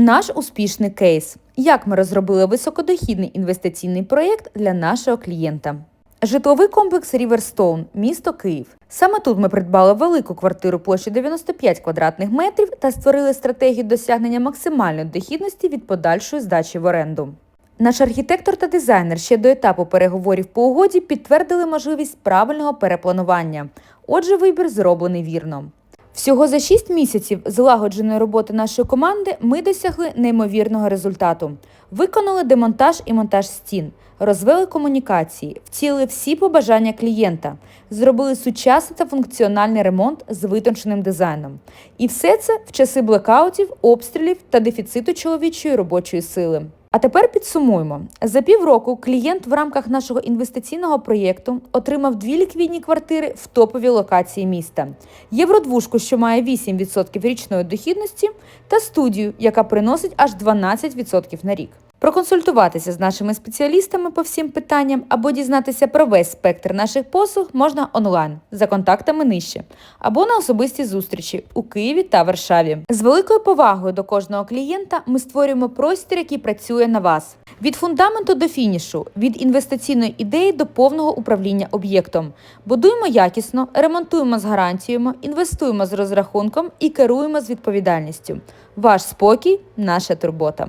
Наш успішний кейс. Як ми розробили високодохідний інвестиційний проєкт для нашого клієнта. Житловий комплекс Ріверстоун, місто Київ. Саме тут ми придбали велику квартиру площі 95 квадратних метрів та створили стратегію досягнення максимальної дохідності від подальшої здачі в оренду. Наш архітектор та дизайнер ще до етапу переговорів по угоді підтвердили можливість правильного перепланування. Отже, вибір зроблений вірно. Всього за 6 місяців злагодженої роботи нашої команди ми досягли неймовірного результату. Виконали демонтаж і монтаж стін, розвели комунікації, втілили всі побажання клієнта, зробили сучасний та функціональний ремонт з витонченим дизайном. І все це в часи блекаутів, обстрілів та дефіциту чоловічої робочої сили. А тепер підсумуємо: за півроку клієнт в рамках нашого інвестиційного проєкту отримав дві ліквідні квартири в топовій локації міста, євродвушку, що має 8% річної дохідності, та студію, яка приносить аж 12% на рік. Проконсультуватися з нашими спеціалістами по всім питанням або дізнатися про весь спектр наших послуг можна онлайн за контактами нижче або на особистій зустрічі у Києві та Варшаві. З великою повагою до кожного клієнта ми створюємо простір, який працює на вас. Від фундаменту до фінішу, від інвестиційної ідеї до повного управління об'єктом. Будуємо якісно, ремонтуємо з гарантіями, інвестуємо з розрахунком і керуємо з відповідальністю. Ваш спокій наша турбота.